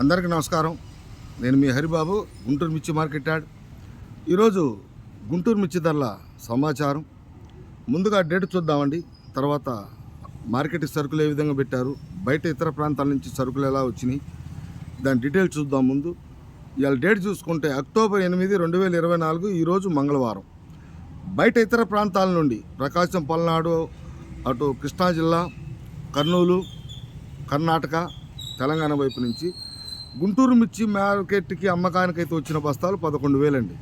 అందరికీ నమస్కారం. నేను మీ హరిబాబు గుంటూరు మిర్చి మార్కెట్ యార్డ్ ఈరోజు గుంటూరు మిర్చి ధరల సమాచారం. ముందుగా డేట్ చూద్దామండి. తర్వాత మార్కెట్ సరుకులు ఏ విధంగా పెట్టారు బయట ఇతర ప్రాంతాల నుంచి సరుకులు ఎలా వచ్చినాయి దాని డీటెయిల్స్ చూద్దాం ముందు. ఇవాళ డేట్ చూసుకుంటే అక్టోబర్ ఎనిమిది రెండు వేల ఇరవై నాలుగు ఈరోజు మంగళవారం. బయట ఇతర ప్రాంతాల నుండి ప్రకాశం పల్నాడు అటు కృష్ణా జిల్లా కర్నూలు కర్ణాటక తెలంగాణ వైపు నుంచి గుంటూరు మిర్చి మార్కెట్కి అమ్మకానికైతే వచ్చిన బస్తాలు పదకొండు వేలండి.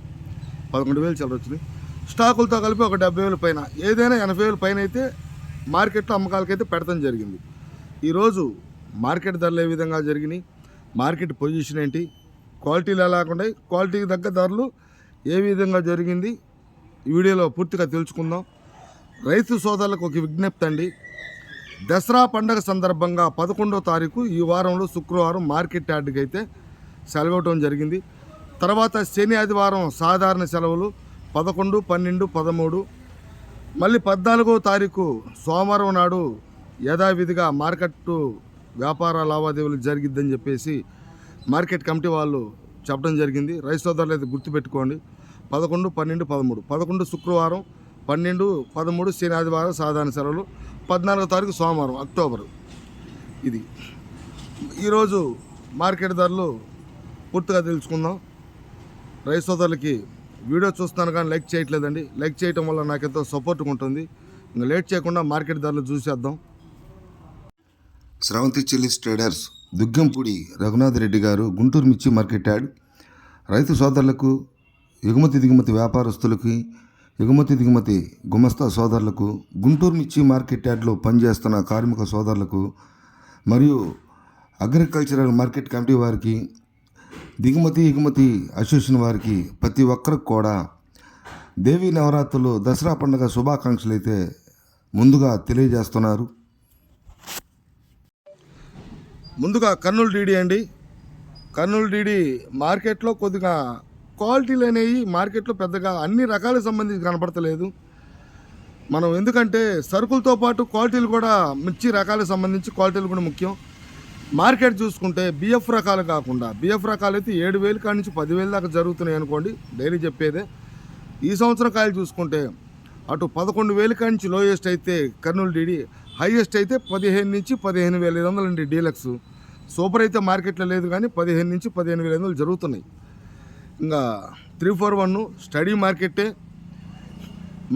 పదకొండు వేలు చిల్లర వచ్చినాయి. స్టాకులతో కలిపి ఒక డెబ్బై వేల పైన. ఏదైనా ఎనభై వేల పైన అయితే మార్కెట్లో అమ్మకాలకైతే పెడతాం జరిగింది. ఈరోజు మార్కెట్ ధరలు ఏ విధంగా జరిగినాయి? మార్కెట్ పొజిషన్ ఏంటి? క్వాలిటీలు ఎలా ఉన్నాయి? క్వాలిటీకి తగ్గ ధరలు ఏ విధంగా జరిగింది? ఈ వీడియోలో పూర్తిగా తెలుసుకుందాం. రైతు సోదరులకు ఒక విజ్ఞప్తి అండి. దసరా పండగ సందర్భంగా పదకొండో తారీఖు ఈ వారంలో శుక్రవారం మార్కెట్ యార్డ్కి అయితే సెలవు జరిగింది. తర్వాత శని ఆదివారం సాధారణ సెలవులు పదకొండు పన్నెండు పదమూడు. మళ్ళీ పద్నాలుగో తారీఖు సోమవారం నాడు యథావిధిగా మార్కెట్ వ్యాపార లావాదేవీలు జరిగిద్దని చెప్పేసి మార్కెట్ కమిటీ వాళ్ళు చెప్పడం జరిగింది. రైతు సోదరులు అయితే గుర్తుపెట్టుకోండి. పదకొండు పన్నెండు పదమూడు. పదకొండు శుక్రవారం పన్నెండు పదమూడు శని ఆదివారం సాధారణ సెలవులు. పద్నాలుగో తారీఖు సోమవారం అక్టోబర్. ఇది. ఈరోజు మార్కెట్ ధరలు పూర్తిగా తెలుసుకుందాం. రైతు సోదరులకి వీడియో చూస్తున్నాను కానీ లైక్ చేయట్లేదండి. లైక్ చేయటం వల్ల నాకు ఎంతో సపోర్ట్గా ఉంటుంది. ఇంకా లేట్ చేయకుండా మార్కెట్ ధరలు చూసేద్దాం. శ్రవంతి చిల్లీస్ ట్రేడర్స్ దుగ్గంపూడి రఘునాథ్ రెడ్డి గారు గుంటూరు మిర్చి మార్కెట్ యాడ్ రైతు సోదరులకు ఎగుమతి దిగుమతి వ్యాపారస్తులకి ఎగుమతి దిగుమతి గుమస్తా సోదరులకు గుంటూరు మిర్చి మార్కెట్ యార్డ్లో పనిచేస్తున్న కార్మిక సోదరులకు మరియు అగ్రికల్చరల్ మార్కెట్ కమిటీ వారికి దిగుమతి ఎగుమతి అసోసియేషన్ వారికి ప్రతి ఒక్కరికి కూడా దేవీ నవరాత్రులు దసరా పండుగ శుభాకాంక్షలు అయితే ముందుగా తెలియజేస్తున్నారు. ముందుగా కర్నూలు డీడీ అండి. కర్నూలు డీడీ మార్కెట్లో కొద్దిగా క్వాలిటీలు అనేవి మార్కెట్లో పెద్దగా అన్ని రకాలకు సంబంధించి కనపడతలేదు. మనం ఎందుకంటే సరుకులతో పాటు క్వాలిటీలు కూడా మిర్చి రకాలకు సంబంధించి క్వాలిటీలు కూడా ముఖ్యం. మార్కెట్ చూసుకుంటే బిఎఫ్ రకాలు కాకుండా బిఎఫ్ రకాలు అయితే ఏడు వేలు కాడి నుంచి పదివేలు దాకా జరుగుతున్నాయి అనుకోండి డైలీ చెప్పేదే. ఈ సంవత్సరం కాయలు చూసుకుంటే అటు పదకొండు వేలు కాడి నుంచి లోయెస్ట్ అయితే కర్నూలు డీడీ హైయెస్ట్ అయితే పదిహేను నుంచి పదిహేను వేల ఐదు వందలు అండి డీలక్స్. సూపర్ అయితే మార్కెట్లో లేదు కానీ పదిహేను నుంచి పదిహేను వేల ఐదు వందలు జరుగుతున్నాయి. ఇంకా త్రీ ఫోర్ వన్ స్టడీ మార్కెటే.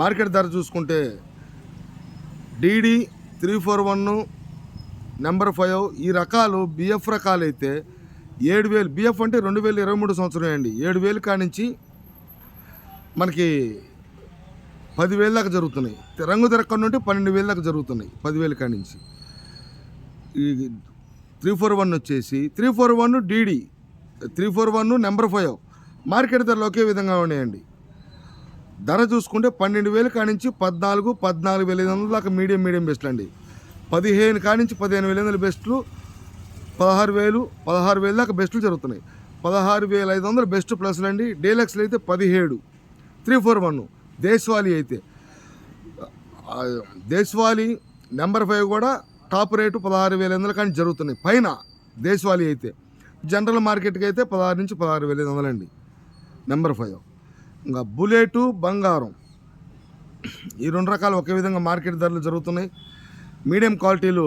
మార్కెట్ ధర చూసుకుంటే DD three four one number five. ఈ రకాలు బిఎఫ్ రకాలు అయితే ఏడు వేలు. బిఎఫ్ అంటే రెండు వేల ఇరవై మూడు సంవత్సరం అండి. ఏడు వేలు కానించి మనకి పదివేల దాకా జరుగుతున్నాయి. రంగు తిరక్క నుండి పన్నెండు వేల దాకా జరుగుతున్నాయి పదివేల కానించి. ఈ త్రీ ఫోర్ వన్ వచ్చేసి three four one DD. Three four one number five. Market ధరలు ఒకే విధంగా ఉన్నాయండి. ధర చూసుకుంటే పన్నెండు వేలు కానించి పద్నాలుగు పద్నాలుగు వేల ఐదు వందల దాకా మీడియం మీడియం బెస్ట్లు అండి. పదిహేను కానించి పదిహేను వేల వందల బెస్ట్లు పదహారు వేలు పదహారు వేల దాకా బెస్ట్లు జరుగుతున్నాయి. పదహారు వేల ఐదు వందలు బెస్ట్ ప్లస్లు అండి. డీలక్స్లు అయితే పదిహేడు త్రీ ఫోర్ వన్ దేశవాళీ అయితే. దేశవాళీ నెంబర్ ఫైవ్ కూడా టాప్ రేటు పదహారు వేల వందలు వందల కానీ జరుగుతున్నాయి. పైన దేశవాళీ అయితే. జనరల్ మార్కెట్కి అయితే పదహారు నుంచి పదహారు వేల ఐదు వందలండి. Number five. ఇంకా బుల్లెటు బంగారం. ఈ రెండు రకాలు ఒకే విధంగా మార్కెట్ ధరలు జరుగుతున్నాయి. మీడియం క్వాలిటీలు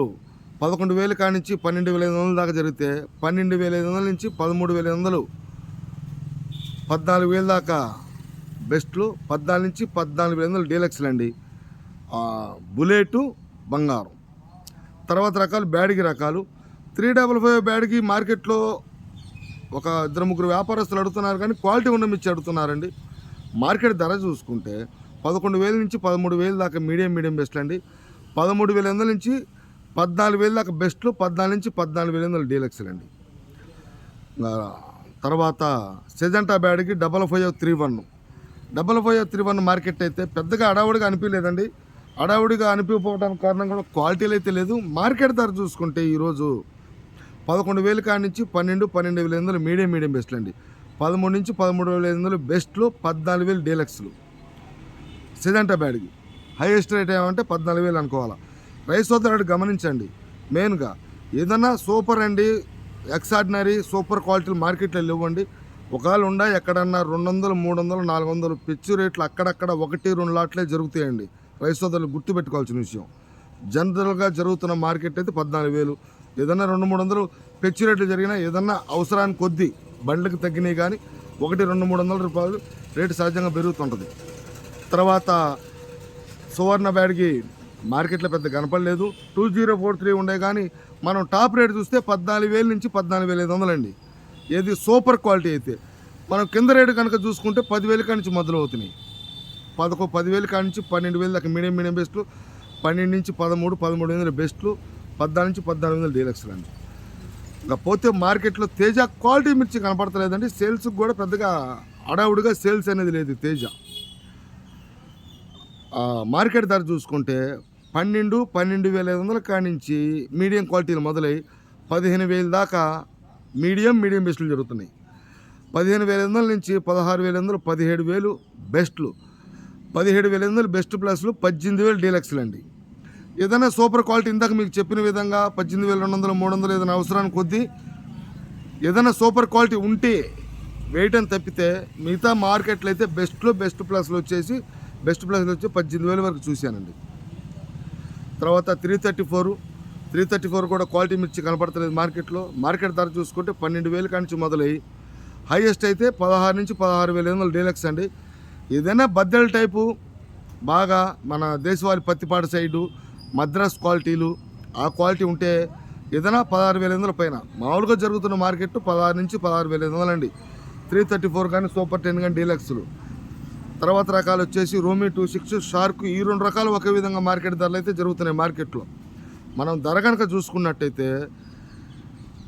పదకొండు వేలు కానించి పన్నెండు వేల ఐదు వందల దాకా జరిగితే పన్నెండు వేల ఐదు వందల నుంచి పదమూడు వేల ఐదు వందలు పద్నాలుగు వేల దాకా బెస్ట్లు పద్నాలుగు నుంచి పద్నాలుగు వేల వందలు డీలక్స్లు అండి. బుల్లెటు బంగారం. తర్వాత రకాలు బ్యాడ్కి రకాలు. త్రీ డబల్ ఫైవ్ బ్యాడ్కి మార్కెట్లో ఒక ఇద్దరు ముగ్గురు వ్యాపారస్తులు అడుగుతున్నారు కానీ క్వాలిటీ ఉన్న మిర్చి అడుగుతున్నారండి. మార్కెట్ ధర చూసుకుంటే పదకొండు వేల నుంచి పదమూడు వేల దాకా మీడియం మీడియం బెస్ట్లు అండి. పదమూడు వేల వందల నుంచి పద్నాలుగు వేల దాకా బెస్ట్లు పద్నాలుగు నుంచి పద్నాలుగు వేల వందలు డీలక్స్లు అండి. తర్వాత Syngenta బ్యాడ్కి double five three one double five three one market అయితే పెద్దగా అడావుడిగా అనిపించలేదండి. అడావుడిగా అనిపించకపోవడానికి కారణం కూడా క్వాలిటీలు అయితే లేదు. మార్కెట్ ధర చూసుకుంటే ఈరోజు పదకొండు వేలు కాడి నుంచి పన్నెండు పన్నెండు వేల ఎనిమిది వందలు మీడియం మీడియం బెస్ట్లు అండి. పదమూడు నుంచి పదమూడు వేల ఎనిమిది వందలు బెస్ట్లు పద్నాలుగు వేలు డీలక్స్లు. సిజంటా బ్యాడ్కి. హైయెస్ట్ రేట్ ఏమంటే పద్నాలుగు వేలు అనుకోవాలా. రైస్ సోదరుడు గమనించండి. మెయిన్గా ఏదన్నా సూపర్ అండి ఎక్సార్డినరీ సూపర్ క్వాలిటీ మార్కెట్లో ఇవ్వండి ఒకవేళ ఉండా ఎక్కడన్నా రెండు వందలు మూడు వందలు నాలుగు వందలు పిచ్చి రేట్లు అక్కడక్కడ ఒకటి రెండు లాట్లే జరుగుతాయండి. రైస్ సోదరులు గుర్తుపెట్టుకోవాల్సిన విషయం. జనరల్గా జరుగుతున్న మార్కెట్ అయితే పద్నాలుగు వేలు ఏదన్నా రెండు మూడు వందలు పెచ్చి రేట్లు జరిగినా ఏదన్నా అవసరానికి కొద్దీ బండ్లకు తగ్గినాయి కానీ ఒకటి రెండు మూడు వందల రూపాయలు రేటు సహజంగా పెరుగుతుంటుంది. తర్వాత సువర్ణ బ్యాడ్కి మార్కెట్లో పెద్ద కనపడలేదు. టూ జీరో ఫోర్ త్రీ ఉండే కానీ మనం టాప్ రేట్ చూస్తే పద్నాలుగు వేల నుంచి పద్నాలుగు వేల ఐదు వందలండి. ఏది సూపర్ క్వాలిటీ అయితే మనం కింద రేటు కనుక చూసుకుంటే పదివేల కాడి నుంచి పదకొ పదివేల కాడి నుంచి పన్నెండు వేలు దాకా మీడియం మీడియం బెస్ట్లు పన్నెండు నుంచి పదమూడు పదమూడు వందల బెస్ట్లు పద్నాలుగు నుంచి పద్నాలుగు వందల డీలక్స్లు అండి. ఇంకా పోతే మార్కెట్లో తేజ క్వాలిటీ మిర్చి కనపడతలేదండి. సేల్స్కి కూడా పెద్దగా అడావుడిగా సేల్స్ అనేది లేదు తేజ. మార్కెట్ ధర చూసుకుంటే పన్నెండు పన్నెండు వేల ఐదు వందల కాడి నుంచి మీడియం క్వాలిటీలు మొదలై పదిహేను వేల దాకా మీడియం మీడియం బెస్ట్లు జరుగుతున్నాయి. పదిహేను వేల ఐదు వందల నుంచి పదహారు వేల వందలు పదిహేడు వేలు బెస్ట్లు. పదిహేడు వేల ఐదు వందలు బెస్ట్ ప్లస్లు పద్దెనిమిది వేలు డీలక్స్లు అండి ఏదైనా సూపర్ క్వాలిటీ ఇందాక మీకు చెప్పిన విధంగా పద్దెనిమిది వేల రెండు వందలు మూడు వందలు ఏదైనా అవసరానికి కొద్దీ ఏదైనా సూపర్ క్వాలిటీ ఉంటే వేయటం తప్పితే మిగతా మార్కెట్లో అయితే బెస్ట్లో బెస్ట్ ప్లస్లు వచ్చేసి బెస్ట్ ప్లస్లు వచ్చి పద్దెనిమిది వేల వరకు చూశానండి. తర్వాత three thirty four three thirty four కూడా క్వాలిటీ మిర్చి కనపడతలేదు మార్కెట్లో. మార్కెట్ ధర చూసుకుంటే పన్నెండు వేల కానించి మొదలయ్యి. హైయెస్ట్ అయితే పదహారు నుంచి పదహారు వేల ఐదు వందలు డీలక్స్ అండి. ఏదైనా బద్దెల టైపు బాగా మన దేశవాళి పత్తిపాడు సైడు మద్రాస్ క్వాలిటీలు ఆ క్వాలిటీ ఉంటే ఏదైనా పదహారు వేల ఐదు వందల పైన. మామూలుగా జరుగుతున్న మార్కెట్ పదహారు నుంచి పదహారు వేల ఐదు వందలు అండి త్రీ థర్టీ ఫోర్ కానీ సూపర్ టెన్ కానీ డీలక్స్లు. తర్వాత రకాలు వచ్చేసి రోమీ టూ సిక్స్ షార్క్ ఈ రెండు రకాలు ఒకే విధంగా మార్కెట్ ధరలు అయితే జరుగుతున్నాయి మార్కెట్లో. మనం ధర కనుక చూసుకున్నట్టయితే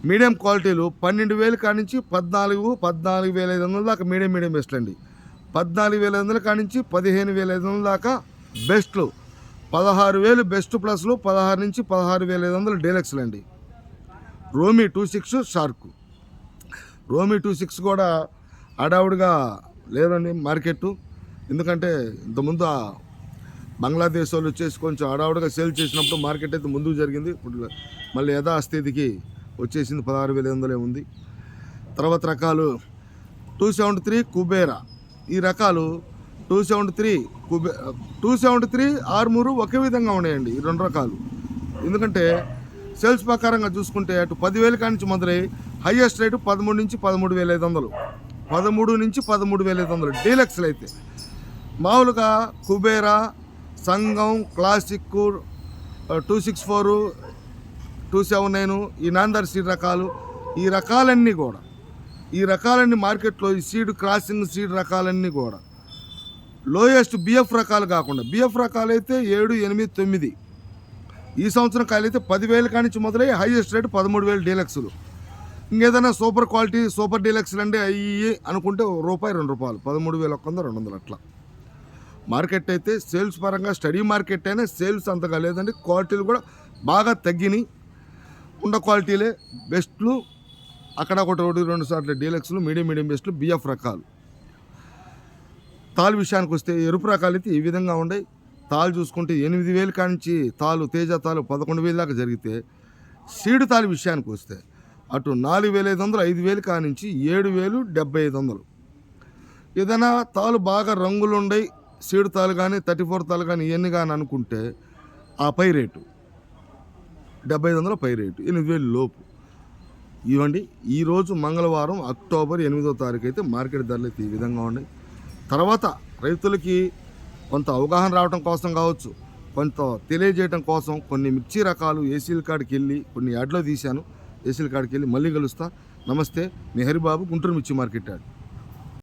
మీడియం క్వాలిటీలు పన్నెండు వేలు కానించి పద్నాలుగు పద్నాలుగు వేల ఐదు వందల దాకా మీడియం మీడియం బెస్ట్లు అండి పద్నాలుగు వేల ఐదు వందల కానించి పదిహేను వేల ఐదు వందల దాకా బెస్ట్లు. పదహారు వేలు బెస్ట్ ప్లస్లు పదహారు నుంచి పదహారు వేల ఐదు వందలు డీలక్స్లు అండి రోమీ టూ సిక్స్ షార్క్. రోమీ టూ సిక్స్ కూడా అడావుడిగా లేదండి మార్కెట్ ఎందుకంటే ఇంతకుముందు ఆ బంగ్లాదేశ్ వాళ్ళు వచ్చేసి కొంచెం అడావుడిగా సేల్ చేసినప్పుడు మార్కెట్ అయితే ముందుకు జరిగింది. ఇప్పుడు మళ్ళీ యథాస్థితికి వచ్చేసింది పదహారు వేల వందలే ఉంది. తర్వాత రకాలు. Two seventy three Kubera. ఈ రకాలు టూ సెవెంటీ త్రీ కుబే టూ సెవెంటీ త్రీ ఆరుమూరు ఒకే విధంగా ఉన్నాయండి ఈ రెండు రకాలు. ఎందుకంటే సేల్స్ ప్రకారంగా చూసుకుంటే అటు పదివేల కాడి నుంచి మొదలై హైయెస్ట్ రేటు పదమూడు నుంచి పదమూడు వేల ఐదు వందలు పదమూడు నుంచి పదమూడు వేల ఐదు వందలు డీలక్స్లు అయితే. మామూలుగా కుబేరా సంఘం classic two six four two seven nine ఈ నాందర్ సీడ్ రకాలు ఈ రకాలన్నీ కూడా ఈ రకాలన్నీ మార్కెట్లో ఈ సీడ్ క్రాసింగ్ సీడ్ రకాలన్నీ కూడా లోయెస్ట్ బిఎఫ్ రకాలు కాకుండా బిఎఫ్ రకాలు అయితే ఏడు ఎనిమిది తొమ్మిది. ఈ సంవత్సరం కాయలు అయితే పదివేల కానించి మొదలై హైయెస్ట్ రేట్ పదమూడు వేలు డీలక్స్లు. ఇంకేదైనా సూపర్ క్వాలిటీ సూపర్ డీలక్స్లు అంటే అయ్యి అనుకుంటే రూపాయి రెండు రూపాయలు పదమూడు వేల ఒక్క వంద రెండు వందలు అట్లా. మార్కెట్ అయితే సేల్స్ పరంగా స్టడీ మార్కెట్ అయినా సేల్స్ అంతగా లేదండి క్వాలిటీలు కూడా బాగా తగ్గినాయి. ఉండ క్వాలిటీలే బెస్ట్లు అక్కడ ఒకటి ఒకటి రెండు సార్లు డీలక్స్లు మీడియం మీడియం బెస్ట్లు బిఎఫ్ రకాలు. తాలు విషయానికి వస్తే ఎరుపు రకాలు అయితే ఈ విధంగా ఉన్నాయి. తాలు చూసుకుంటే ఎనిమిది వేలు కానించి తాలు తేజ తాలు పదకొండు వేలు దాకా జరిగితే సీడు తాలు విషయానికి వస్తే అటు నాలుగు వేల ఐదు వందలు ఐదు వేలు కానించి ఏడు వేలు డెబ్బై ఐదు వందలు. ఏదైనా తాలు బాగా రంగులు ఉండయి సీడు తాలు కానీ థర్టీ ఫోర్ తాలు కానీ ఇవన్నీ కానీ అనుకుంటే ఆ పై రేటు డెబ్బై ఐదు వందల పై రేటు ఎనిమిది వేలు లోపు. ఇవ్వండి. ఈరోజు మంగళవారం అక్టోబర్ ఎనిమిదో తారీఖు అయితే మార్కెట్ ధరలు అయితే ఈ విధంగా ఉన్నాయి. తర్వాత రైతులకి కొంత అవగాహన రావడం కోసం కావచ్చు కొంత తెలియజేయడం కోసం కొన్ని మిర్చి రకాలు ఏసీల కాడికి వెళ్ళి కొన్ని యాడ్లో తీశాను. ఏసీల కాడికి వెళ్ళి మళ్ళీ కలుస్తా. నమస్తే మీ హరిబాబు గుంటూరు మిర్చి మార్కెట్ యాడ్.